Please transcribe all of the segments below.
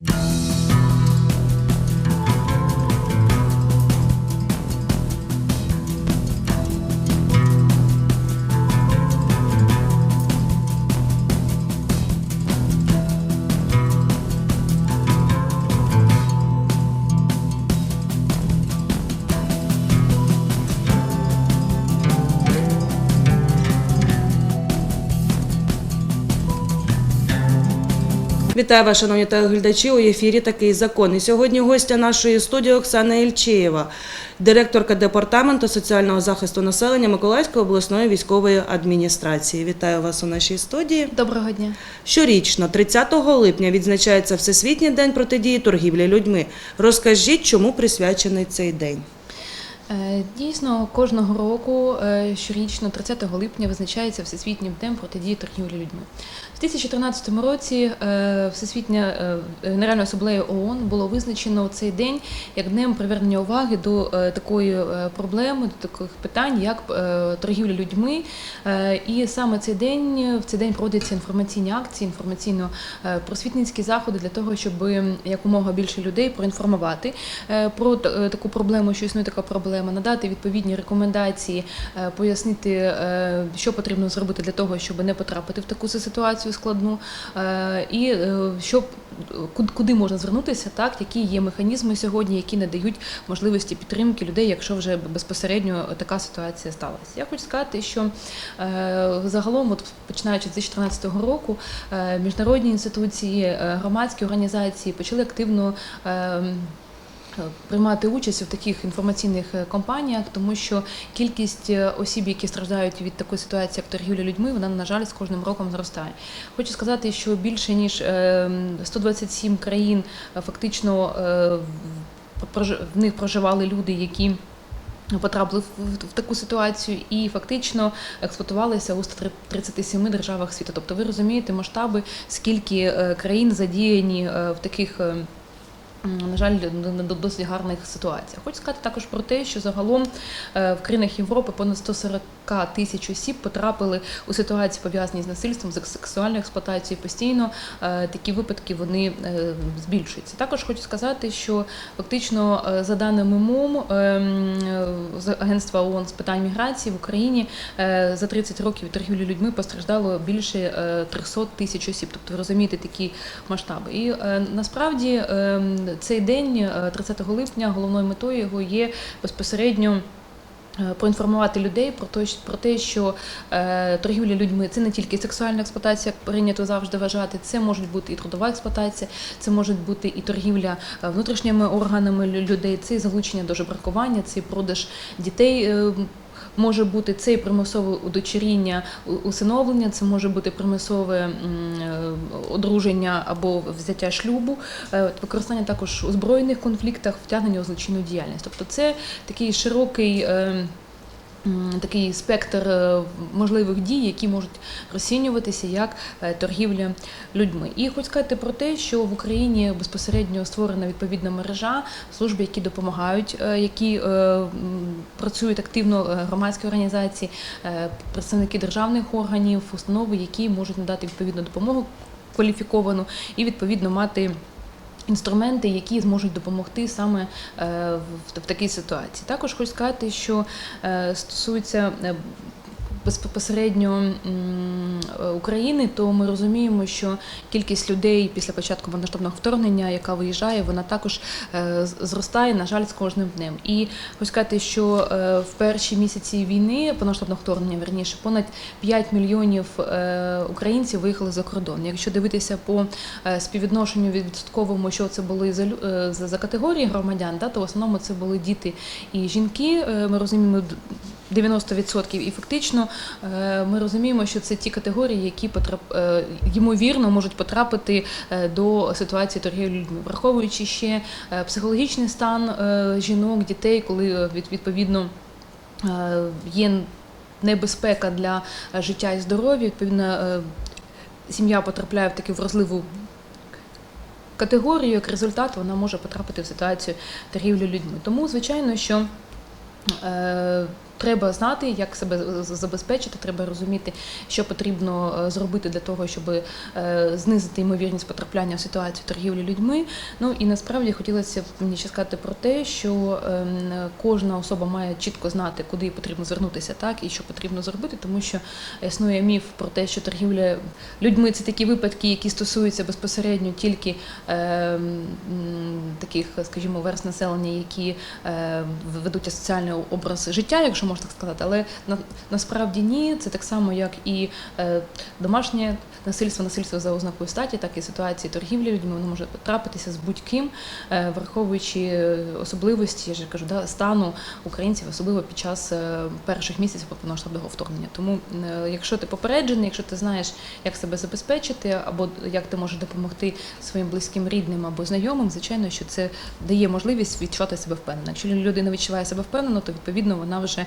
you Вітаю вас, шановні телеглядачі. У ефірі такий закон. І сьогодні гостя нашої студії Оксана Ільчеєва, директорка департаменту соціального захисту населення Миколаївської обласної військової адміністрації. Вітаю вас у нашій студії. Доброго дня. Щорічно, 30 липня, відзначається Всесвітній день протидії торгівлі людьми. Розкажіть, чому присвячений цей день? Е, Дійсно, кожного року е, щорічно, 30 липня, визначається Всесвітнім днем протидії торгівлі людьми. В 2014 році е, Всесвітня е, Генеральна асамблея ООН було визначено цей день як днем привернення уваги до е, такої проблеми, до таких питань, як торгівля людьми. І саме цей день в цей день проводяться інформаційні акції, інформаційно-просвітницькі заходи для того, щоб якомога більше людей проінформувати про таку проблему, що існує така проблема, надати відповідні рекомендації, пояснити, що потрібно зробити для того, щоб не потрапити в таку ситуацію складну, е, і е, щоб куди можна звернутися, так які є механізми сьогодні, які надають можливості підтримки людей, якщо вже безпосередньо така ситуація сталася. Я хочу сказати, що е, загалом, от починаючи з 2014 року, міжнародні інституції, громадські організації почали активно. Е, Приймати участь у таких інформаційних е, кампаніях, тому що кількість е, осіб, які страждають від такої ситуації, як торгівля людьми, вона на жаль з кожним роком зростає. Хочу сказати, що більше ніж е, 127 країн фактично в- них проживали люди, які Потрапили в, в- в таку ситуацію і фактично експлуатувалися у 137 державах світу. Тобто ви розумієте масштаби, скільки країн задіяні в таких. На жаль, д- д- досить гарних ситуаціях. Хочу сказати також про те, що загалом е, в країнах Європи понад 140 тисяч осіб потрапили у ситуації пов'язані з насильством, з сексуальною експлуатацією. Постійно е, такі випадки вони е, збільшуються. Також хочу сказати, що фактично за даними МОМ е, м, е, з агентства ООН з питань міграції в Україні за 30 років торгівлі людьми постраждало більше е, 300 тисяч осіб. Тобто ви розумієте такі масштаби. І насправді е, цей день, е, 30 липня, головною метою його є безпосередньо. е, Поінформувати людей про те, про те, що е, торгівля людьми це не тільки сексуальна експлуатація, як прийнято завжди вважати. Це може бути і трудова експлуатація, це може бути і торгівля е, внутрішніми органами людей, це і залучення до жебракування, це і продаж дітей. Е, Може бути це і примусове удочеріння, усиновлення, це може бути примусове е, одруження або взяття шлюбу, е, використання також у збройних конфліктах, втягнення у злочинну діяльність. Тобто це такий широкий. Такий спектр е, можливих дій, які можуть розцінюватися як е, торгівля людьми. І хочу сказати про те, що в Україні безпосередньо створена відповідна мережа служб, які допомагають, е, які працюють активно громадські організації, представники державних органів, установи, які можуть надати відповідну допомогу кваліфіковану і відповідно мати. Інструменти, які зможуть допомогти саме е, в, такій ситуації. Також хочу сказати, що е, стосується е, безпосередньо е, України, то ми розуміємо, що кількість людей після початку повномасштабного вторгнення, яка виїжджає, вона також е, зростає, на жаль, з кожним днем. І хочу сказати, що е, в перші місяці війни повномасштабного вторгнення, верніше, понад 5 мільйонів українців виїхали за кордон. Якщо дивитися по співвідношенню відсотковому, що це були за, за, категорії громадян, да, то в основному це були діти і жінки. Ми розуміємо. Д- 90% і фактично е, ми розуміємо, що це ті категорії, які потрап... е, ймовірно можуть потрапити е, до ситуації торгівлі людьми, враховуючи ще психологічний стан жінок, дітей, коли відповідно є небезпека для життя і здоров'я, відповідно сім'я потрапляє в таку вразливу категорію, як результат вона може потрапити в ситуацію торгівлі людьми. Тому, звичайно, що Треба знати, як себе забезпечити, треба розуміти, що потрібно е, зробити для того, щоб е, знизити ймовірність потрапляння в ситуацію торгівлі людьми. Ну і насправді хотілося б мені ще сказати про те, що ем, кожна особа має чітко знати, куди потрібно звернутися, так і що потрібно зробити, тому що існує міф про те, що торгівля людьми це такі випадки, які стосуються безпосередньо тільки ем, таких, скажімо, верст населення, які е, ведуть соціальний образ життя, якщо можна так сказати, але на, насправді ні, це так само, як і е, домашнє насильство, насильство за ознакою статі, так і ситуації торгівлі людьми, воно може трапитися з будь-ким, е, враховуючи особливості, я ж кажу, да, стану українців, особливо під час е, перших місяців повномасштабного вторгнення. Тому, е, якщо ти попереджений, якщо ти знаєш, як себе забезпечити, або як ти можеш допомогти своїм близьким рідним або знайомим, звичайно, що це дає можливість відчувати себе впевнено. Якщо людина відчуває себе впевнено, то відповідно вона вже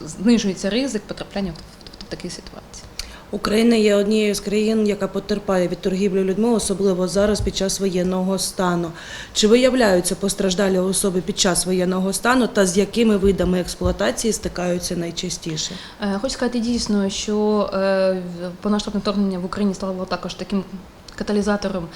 знижується ризик потрапляння в, такі ситуації. Україна є однією з країн, яка потерпає від торгівлі людьми, особливо зараз під час воєнного стану. Чи виявляються постраждалі особи під час воєнного стану та з якими видами експлуатації стикаються найчастіше? Е, Хочу сказати дійсно, що е, повномасштабне вторгнення в Україні стало також таким каталізатором.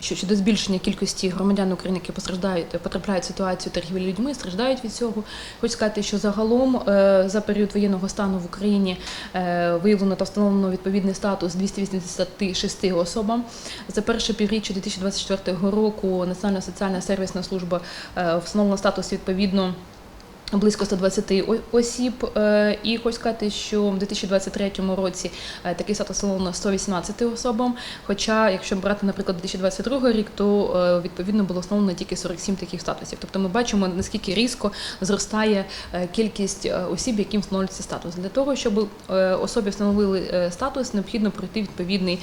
Що- Щодо збільшення кількості громадян України, які постраждають, потрапляють в ситуацію торгівлі людьми, страждають від цього. Хочу сказати, що загалом е, за період воєнного стану в Україні е, виявлено та встановлено відповідний статус 286 особам. За перше півріччя 2024 року Національна соціальна сервісна служба е, встановлена статус відповідно. Близько 120 о- осіб, Е, і хочу сказати, що в 2023 році е, такий статус встановлено 118 особам. Хоча, якщо брати, наприклад, 2022 рік, то е, відповідно було встановлено тільки 47 таких статусів. Тобто ми бачимо, наскільки різко зростає кількість осіб, яким встановлюється статус. Для того, щоб особі встановили статус, необхідно пройти відповідний,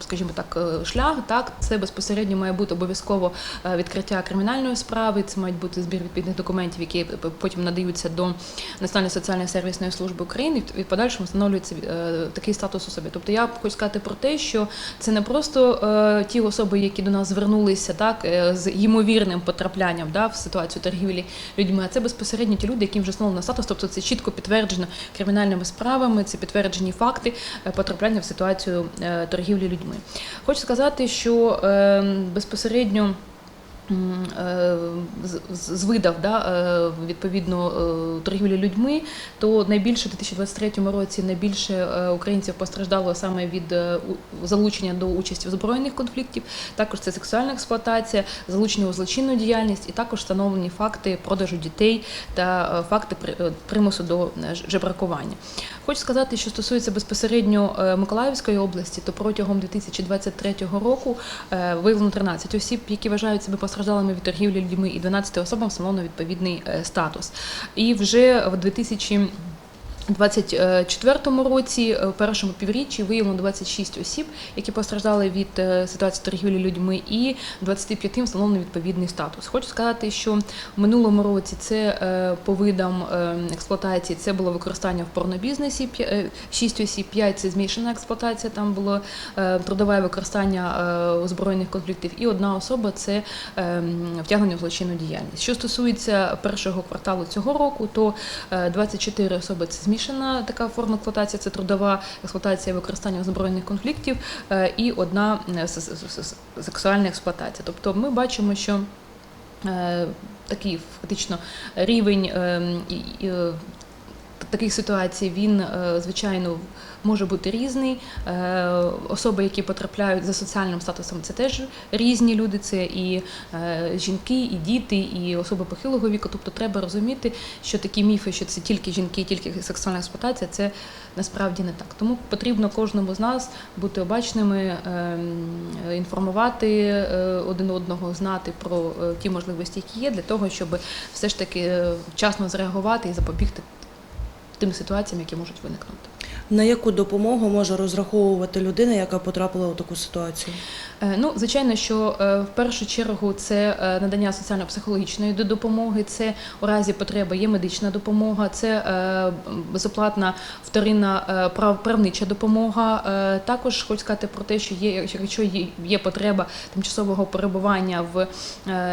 скажімо так, шлях. Так, це безпосередньо має бути обов'язково відкриття кримінальної справи. Це мають бути збір відповідних документів, які потім надаються до Національної соціальної сервісної служби України. і в подальшому встановлюється е, такий статус особи. Тобто я хочу сказати про те, що це не просто е, ті особи, які до нас звернулися, так е, з ймовірним потраплянням да, в ситуацію торгівлі людьми, а це безпосередньо ті люди, яким вже встановлено статус. Тобто це чітко підтверджено кримінальними справами, це підтверджені факти потрапляння в ситуацію торгівлі людьми. Хочу сказати, що е, безпосередньо. Е, з- з з видав да, е, відповідно е, торгівлі людьми, то найбільше у 2023 році найбільше українців постраждало саме від залучення до участі в збройних конфліктів. Також це сексуальна експлуатація, залучення у злочинну діяльність і також встановлені факти продажу дітей та факти при- примусу до жебракування. Хочу сказати, що стосується безпосередньо Миколаївської області, то протягом 2023 року виявлено 13 осіб, які вважають себе постраждалими від торгівлі людьми, і 12 особам встановлено відповідний е, статус. І вже в 2000 2024 році, е, в першому півріччі, виявлено 26 осіб, які постраждали від е, ситуації торгівлі людьми, і 25 встановлено відповідний статус. Хочу сказати, що в минулому році це е, по видам е, експлуатації це було використання в порнобізнесі, 6 осіб, 5 – це змішана експлуатація, там було е, трудове використання е, у збройних конфліктів, і одна особа це е, втягнення в злочинну діяльність. Що стосується першого кварталу цього року, то е, 24 особи це змішана така форма експлуатації, це трудова експлуатація використання збройних конфліктів, е, і одна е, сексуальна експлуатація. Тобто ми бачимо, що е, такий фактично рівень е, і- і, е, таких ситуацій він, звичайно, може бути різний. Е, Особи, які потрапляють за соціальним статусом, це теж різні люди. Це і е, жінки, і діти, і особи похилого віку. Тобто треба розуміти, що такі міфи, що це тільки жінки, тільки сексуальна експлуатація, це насправді не так. Тому потрібно кожному з нас бути обачними, ем, інформувати е, один одного, знати про ті можливості, які є, для того, щоб все ж таки вчасно зреагувати і запобігти тим ситуаціям, які можуть виникнути. На яку допомогу може розраховувати людина, яка потрапила у таку ситуацію? Е, Ну, звичайно, що е, в першу чергу це е, надання соціально-психологічної допомоги, це у разі потреби є медична допомога, це безоплатна вторинна правнича допомога. Також хочу сказати про те, що є, якщо є, потреба тимчасового перебування в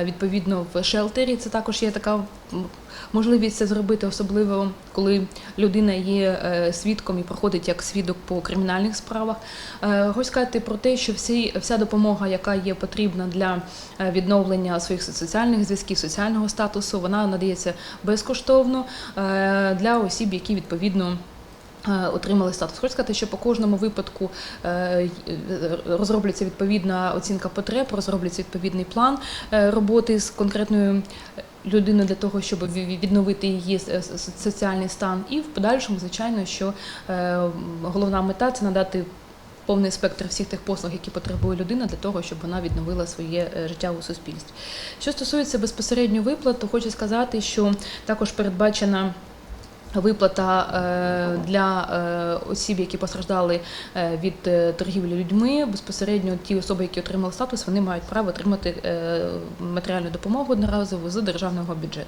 відповідно в шелтері, це також є така можливість це зробити, особливо коли людина є е, свідком і проходить як свідок по кримінальних справах. Е, Хочу сказати про те, що всі, вся допомога, яка є потрібна для е, відновлення своїх соціальних зв'язків, соціального статусу, вона надається безкоштовно для осіб, які відповідно. Е, Отримали статус. Хочу сказати, що по кожному випадку е, розроблюється відповідна оцінка потреб, розроблюється відповідний план е, роботи з конкретною людиною для того, щоб відновити її соціальний стан. І в подальшому, звичайно, що головна мета це надати повний спектр всіх тих послуг, які потребує людина, для того, щоб вона відновила своє життя у суспільстві. Що стосується безпосередньо виплат, то хочу сказати, що також передбачена. Виплата е, для е, осіб, які постраждали е, від торгівлі людьми, безпосередньо ті особи, які отримали статус, вони мають право отримати матеріальну допомогу одноразову з державного бюджету.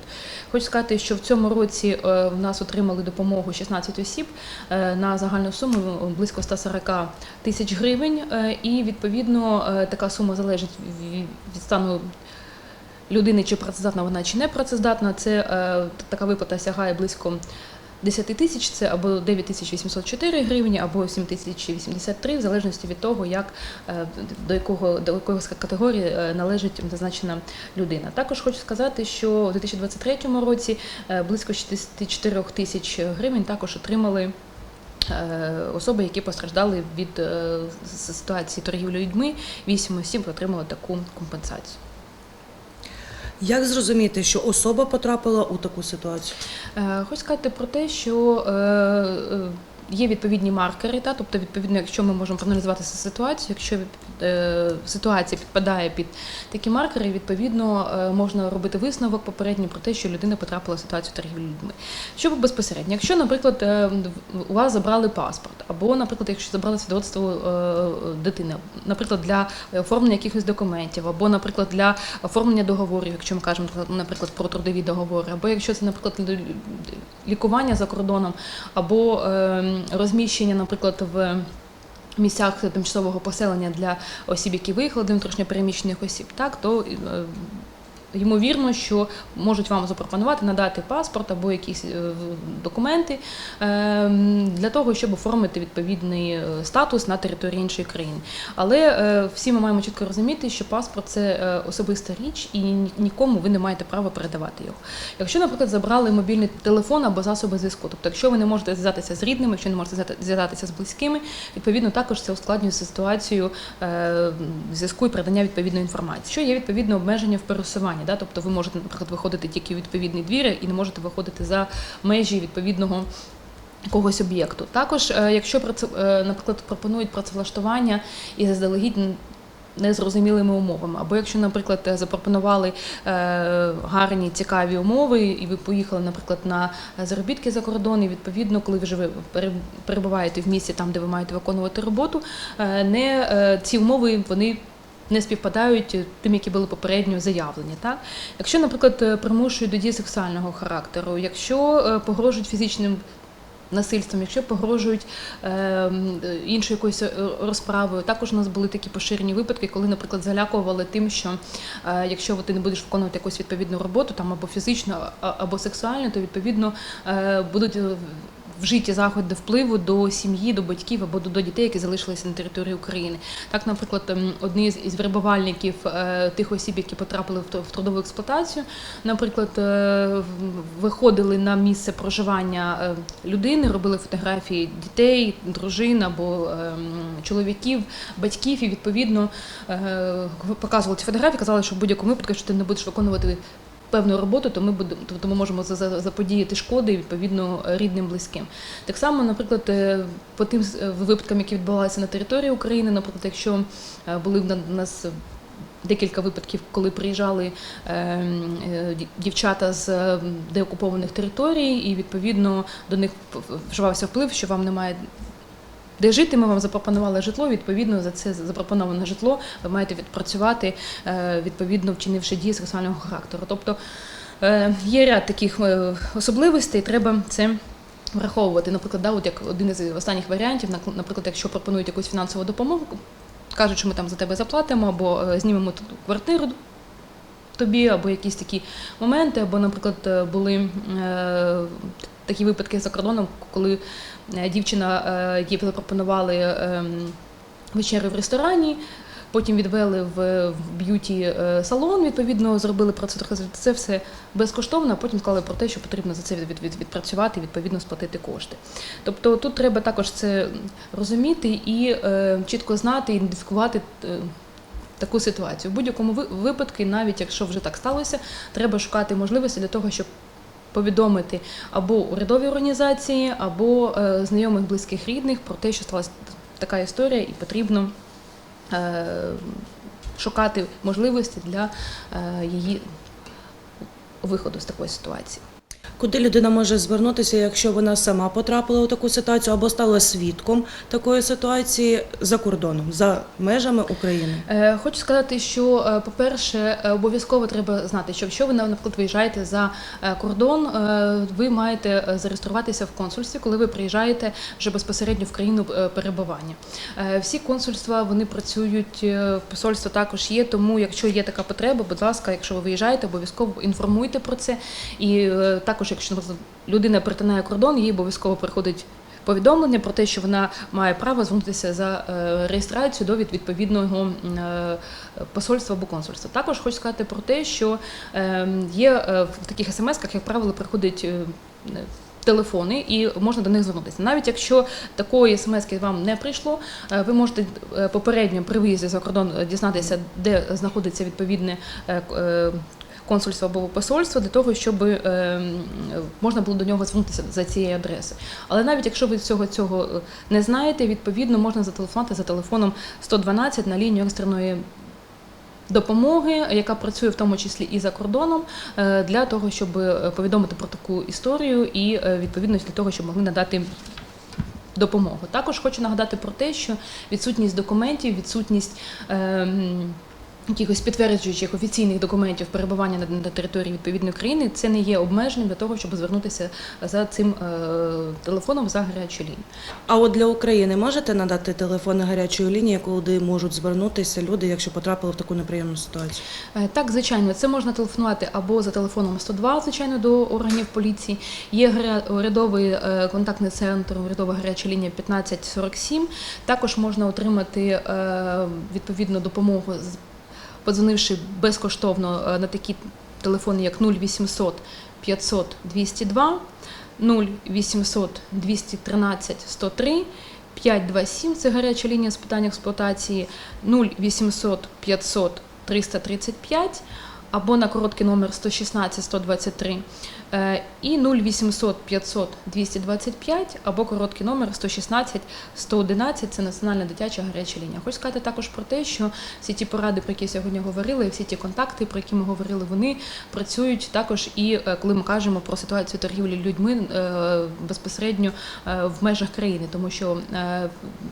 Хочу сказати, що в цьому році в нас отримали допомогу 16 осіб на загальну суму близько 140 тисяч гривень, і відповідно така сума залежить від стану людини, чи працездатна вона чи не працездатна. Це е, така виплата сягає близько 10 тисяч, це або 9 тисяч 804 гривні, або 7 тисяч 83, в залежності від того, як е, до якого до якої категорії е, належить зазначена людина. Також хочу сказати, що у 2023 році е, близько 64 тисяч гривень також отримали. Особи, які постраждали від ситуації торгівлі людьми, вісім осіб отримали таку компенсацію. Як зрозуміти, що особа потрапила у таку ситуацію? Е, Хочу сказати про те, що е, е, є відповідні маркери, та, тобто, відповідно, якщо ми можемо проаналізувати цю ситуацію, якщо ситуація підпадає під такі маркери, відповідно е, можна робити висновок попередній про те, що людина потрапила в ситуацію торгівлі людьми. Що безпосередньо, якщо, наприклад, е, у вас забрали паспорт, або, наприклад, якщо забрали свідоцтво е, дитини, наприклад, для оформлення якихось документів, або, наприклад, для оформлення договорів, якщо ми кажемо, наприклад, про трудові договори, або якщо це, наприклад, лікування за кордоном, або е, розміщення, наприклад, в місцях тимчасового поселення для осіб, які виїхали, до внутрішньопереміщених осіб, так то е, ймовірно, що можуть вам запропонувати надати паспорт або якісь е, документи е, для того, щоб оформити відповідний е, статус на території іншої країни. Але всі ми маємо чітко розуміти, що паспорт це особиста річ, і нікому ви не маєте права передавати його. Якщо, наприклад, забрали мобільний телефон або засоби зв'язку, тобто, якщо ви не можете зв'язатися з рідними, якщо не можете зв'язатися з близькими, відповідно також це ускладнює ситуацію зв'язку і передання відповідної інформації. Що є відповідне обмеження в пересуванні, да? тобто ви можете, наприклад, виходити тільки у відповідний двір і не можете виходити за межі відповідного. Якогось об'єкту. Також, е, якщо е, наприклад, пропонують працевлаштування і заздалегідь незрозумілими умовами, або якщо, наприклад, е, запропонували гарні цікаві умови, і ви поїхали, наприклад, на заробітки за кордон, і відповідно, коли вже ви перебуваєте в місці там, де ви маєте виконувати роботу, не ці умови вони. Не співпадають тим, які були попередньо заявлені. Так? Якщо, наприклад, е, примушують до дії сексуального характеру, якщо е, погрожують фізичним насильством, якщо погрожують е, іншою якоюсь е, розправою. Також у нас були такі поширені випадки, коли, наприклад, залякували тим, що е, якщо ти не будеш виконувати якусь відповідну роботу, там або фізично, або сексуально, то відповідно е, будуть. Вжиті заходи впливу до сім'ї, до батьків або до, дітей, які залишилися на території України. Так, наприклад, ем, одні з вербувальників е, тих осіб, які потрапили в, трудову експлуатацію, наприклад, е, виходили на місце проживання е, людини, робили фотографії дітей, дружин або ем, чоловіків, батьків, і відповідно показували ці фотографії, казали, що в будь-якому випадку, якщо ти не будеш виконувати певну роботу, то ми будемо, тобто ми можемо за- за- заподіяти шкоди відповідно рідним близьким. Так само, наприклад, е, по тим е, випадкам, які відбувалися на території України, наприклад, якщо е, були в на- нас декілька випадків, коли приїжджали е, е, дівчата з деокупованих територій, і відповідно до них вживався вплив, що вам немає. Де жити, ми вам запропонували житло. Відповідно, за це запропоноване житло ви маєте відпрацювати е, відповідно вчинивши дії сексуального характеру. Тобто е, є ряд таких е, особливостей, треба це враховувати. Наприклад, да, от як один із останніх варіантів, наприклад, якщо пропонують якусь фінансову допомогу, кажуть, що ми там за тебе заплатимо, або знімемо тут квартиру тобі, або якісь такі моменти, або, наприклад, були такі випадки за кордоном, коли е, дівчина е, їй запропонували ем, вечерю в ресторані. Потім відвели в б'юті е, салон, відповідно, зробили процедуру. Це все безкоштовно, а потім сказали про те, що потрібно за це від, від, відпрацювати, відповідно сплатити кошти. Тобто тут треба також це розуміти і е, чітко знати, ідентифікувати таку ситуацію. В будь-якому випадку, навіть якщо вже так сталося, треба шукати можливості для того, щоб повідомити або урядові організації, або е, знайомих близьких рідних про те, що сталася така історія, і потрібно е, шукати можливості для е, її виходу з такої ситуації. Куди людина може звернутися, якщо вона сама потрапила у таку ситуацію або стала свідком такої ситуації за кордоном, за межами України? Е, Хочу сказати, що, е, по-перше, е, обов'язково треба знати, що якщо ви, наприклад, виїжджаєте за кордон, ви маєте зареєструватися в консульстві, коли ви приїжджаєте вже безпосередньо в країну перебування. Всі консульства вони працюють, посольство також є. Тому, якщо є така потреба, будь ласка, якщо ви виїжджаєте, обов'язково інформуйте про це. І е, також, якщо людина перетинає кордон, їй обов'язково приходить. Повідомлення про те, що вона має право звернутися за е, реєстрацію до від- відповідного е, посольства або консульства. Також хочу сказати про те, що е, є в таких смс-ках, як правило, приходять. е, Телефони і можна до них звернутися. Навіть якщо такої смс вам не прийшло, ви можете попередньо при виїзді за кордон дізнатися, де знаходиться відповідне консульство або посольство для того, щоб е, можна було до нього звернутися за цією адресою. Але навіть якщо ви цього цього е, не знаєте, відповідно можна зателефонувати за телефоном 112 на лінію екстреної. Допомоги, яка працює в тому числі і за кордоном, е, для того, щоб повідомити про таку історію і відповідно для того, щоб могли надати допомогу. Також хочу нагадати про те, що відсутність документів, відсутність ем, якихось підтверджуючих офіційних документів перебування на, на території відповідної країни, це не є обмеженням для того, щоб звернутися за цим е, телефоном за гарячу лінію. А от для України можете надати телефони гарячої лінії, куди можуть звернутися люди, якщо потрапили в таку неприємну ситуацію? Е, Так, звичайно, це можна телефонувати або за телефоном 102, звичайно, до органів поліції. Є урядовий е, контактний центр, урядова гаряча лінія 1547. Також можна отримати е, відповідну допомогу, з- подзвонивши безкоштовно е, на такі телефони, як 0800 500 202, 0800 213 103, 527 – це гаряча лінія з питань експлуатації, 0800 500 335 або на короткий номер 116 123 е, і 0800 500 225 або короткий номер 116 111 це національна дитяча гаряча лінія. Хочу сказати також про те, що всі ті поради, про які сьогодні говорили, всі ті контакти, про які ми говорили, вони працюють також і е, коли ми кажемо про ситуацію торгівлі людьми е, безпосередньо е, в межах країни, тому що е,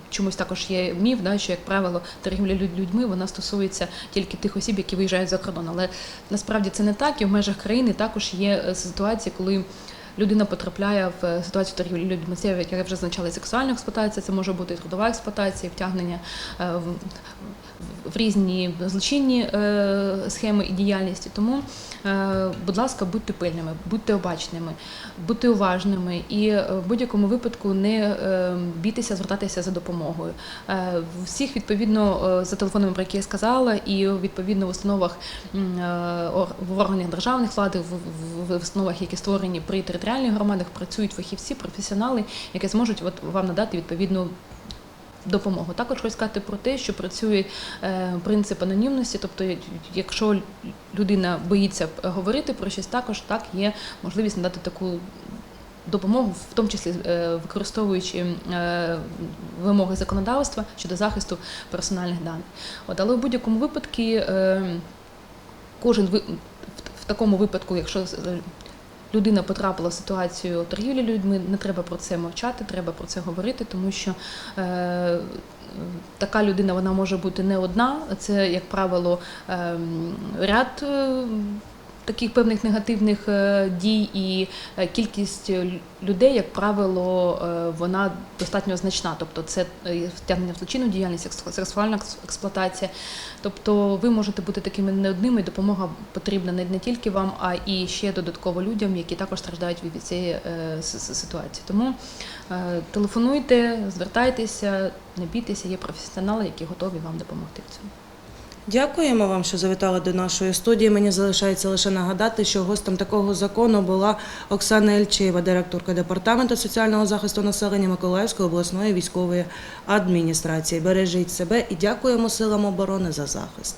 чомусь також є міф, що як правило торгівля людьми вона стосується тільки тих осіб, які виїжджають за кордон. Але насправді це не так, і в межах країни також є е, ситуації, коли. Людина потрапляє в е, ситуацію торгівлі людьми. Це як я вже зазначала, сексуальна експлуатація, це може бути і трудова експлуатація, втягнення е, в, різні злочинні е, схеми і діяльності. Тому, будь ласка, будьте пильними, будьте обачними, будьте уважними і в будь-якому випадку не бійтеся звертатися за допомогою. Всіх відповідно за телефонами, про які я сказала, і відповідно в установах в органах державних влади, в, установах, які створені при територіальних громадах, працюють фахівці, професіонали, які зможуть от, вам надати відповідну допомогу. Також хочу сказати про те, що працює е, принцип анонімності, тобто, якщо людина боїться говорити про щось, також так є можливість надати таку допомогу, в тому числі е, використовуючи е, вимоги законодавства щодо захисту персональних даних. От, але в будь-якому випадку кожен ви- в- такому випадку, якщо людина потрапила в ситуацію торгівлі людьми, не треба про це мовчати, треба про це говорити, тому що е, така людина вона може бути не одна. Це, як правило, е, ряд. Е, Таких певних негативних е, дій і е, кількість людей, як правило, е, вона достатньо значна. Тобто, це е, втягнення в злочинну діяльність, сексуальна експлуатація. Тобто, ви можете бути такими не одними, допомога потрібна не, тільки вам, а і ще додатково людям, які також страждають від цієї е, ситуації. Тому е, телефонуйте, звертайтеся, не бійтеся, є професіонали, які готові вам допомогти в цьому. Дякуємо вам, що завітали до нашої студії. Мені залишається лише нагадати, що гостем такого закону була Оксана Ельчеєва, директорка департаменту соціального захисту населення Миколаївської обласної військової адміністрації. Бережіть себе і дякуємо силам оборони за захист.